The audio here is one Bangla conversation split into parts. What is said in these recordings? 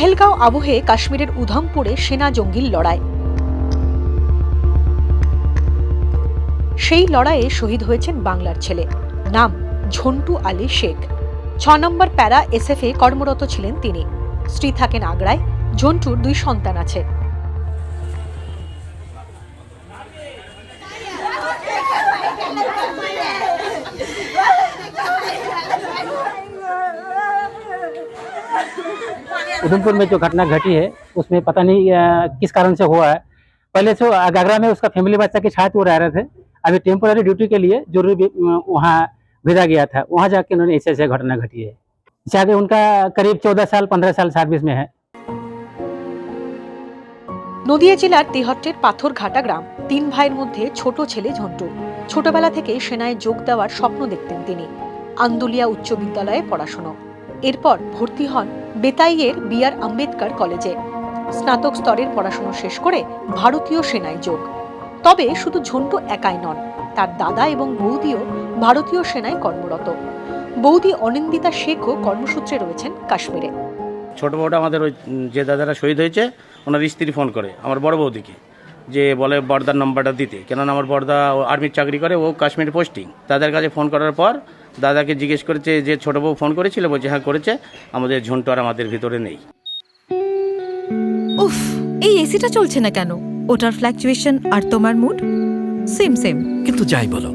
পেহেলগাঁও আবহে কাশ্মীরের উধমপুরে সেনা জঙ্গির লড়াই। সেই লড়াইয়ে শহীদ হয়েছেন বাংলার ছেলে। নাম ঝন্টু আলী শেখ। ছ নম্বর প্যারা এসএফে কর্মরত ছিলেন তিনি। স্ত্রী থাকেন আগ্রায়। ঝন্টুর দুই সন্তান আছে। उधमपुर में जो घटना घटी है उसमें पता नहीं अ, किस कारण से हुआ है पहले से वो आगरा में उसका फैमिली बच्चा के साथ वो रह रहे थे अभी टेम्पोररी ड्यूटी के लिए जरूरी भी, अ, वहाँ भेजा गया था वहाँ जाके उन्होंने ऐसे ऐसे घटना घटी है जाके उनका करीब चौदह साल पंद्रह साल सर्विस में है নদিয়া জেলার তেহট্টের পাথরঘাটা গ্রাম তিন ভাইয়ের মধ্যে ছোট ছেলে ঝন্টু ছোটবেলা থেকে সেনায় যোগ দেওয়ার স্বপ্ন দেখতেন তিনি আন্দুলিয়া উচ্চ বিদ্যালয়ে পড়াশোনা এরপর ভর্তি হন বেতাইয়ের বি আর আম্বেদকর কলেজে। স্নাতক স্তরের পড়াশোনা শেষ করে ভারতীয় সেনায় যোগ। তবে শুধু ঝন্টু একাই নন, তার দাদা এবং বৌদিও ভারতীয় সেনায় কর্মরত। বৌদি অনিন্দিতা শেখও কর্মসূত্রে রয়েছেন কাশ্মীরে। ছোট বউটা আমাদের ওই যে দাদারা শহীদ হয়েছে, ওনার স্ত্রী ফোন করে, আমার বড় বৌদিকে, যে বলে বর্দার নাম্বারটা দিতে। কেননা আমার বর্দা আর্মির চাকরি করে, ও কাশ্মীর পোস্টিং দাদার কাছে ফোন করার পর দাদাকে জিজ্ঞেস করেছে যে ছোট বউ ফোন করেছিল বলছে হ্যাঁ করেছে আমাদের ঝন্টু আর আমাদের ভিতরে নেই উফ এই এসিটা চলছে না কেন ওটার ফ্ল্যাকচুয়েশন আর তোমার মুড সেম সেম কিন্তু যাই বলো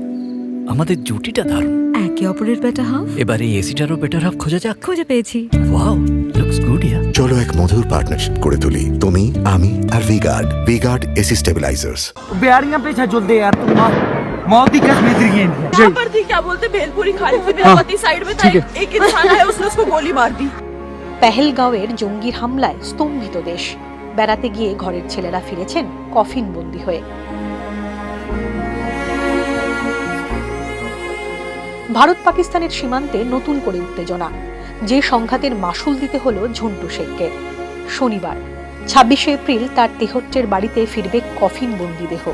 আমাদের জুটিটা দারুণ একে অপরের বেটা হাফ এবার এই এসিটারও বেটার হাফ খোঁজা যাক খুঁজে পেয়েছি ওয়াও লুকস গুড ইয়া চলো এক মধুর পার্টনারশিপ করে তুলি তুমি আমি আর ভিগার্ড ভিগার্ড এসি স্টেবিলাইজার্স बेड़ियां पे छजल दे यार तुम मौत मौत की कसम इधर ही यहाँ पर थी क्या बोलते भेलपुरी खाली थी बेलवती साइड में था एक, एक इंसान आया उसने उसको गोली मार दी পেহেলগাঁওয়ের জঙ্গির হামলায় স্তম্ভিত দেশ বেড়াতে গিয়ে ঘরের ছেলেরা ফিরেছেন কফিন বন্দি হয়ে ভারত পাকিস্তানের সীমান্তে নতুন করে উত্তেজনা যে সংঘাতের মাসুল দিতে হলো ঝন্টু শেখকে শনিবার ছাব্বিশে এপ্রিল তার তেহট্টের বাড়িতে ফিরবে কফিন বন্দি দেহ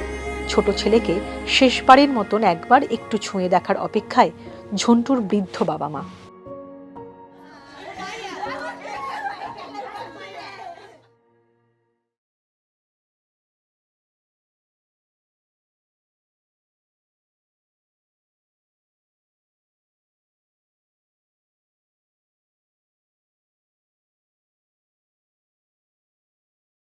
ছোট ছেলেকে শেষবারের মতন একবার একটু ছুঁয়ে দেখার অপেক্ষায় ঝন্টুর বৃদ্ধ বাবা মা।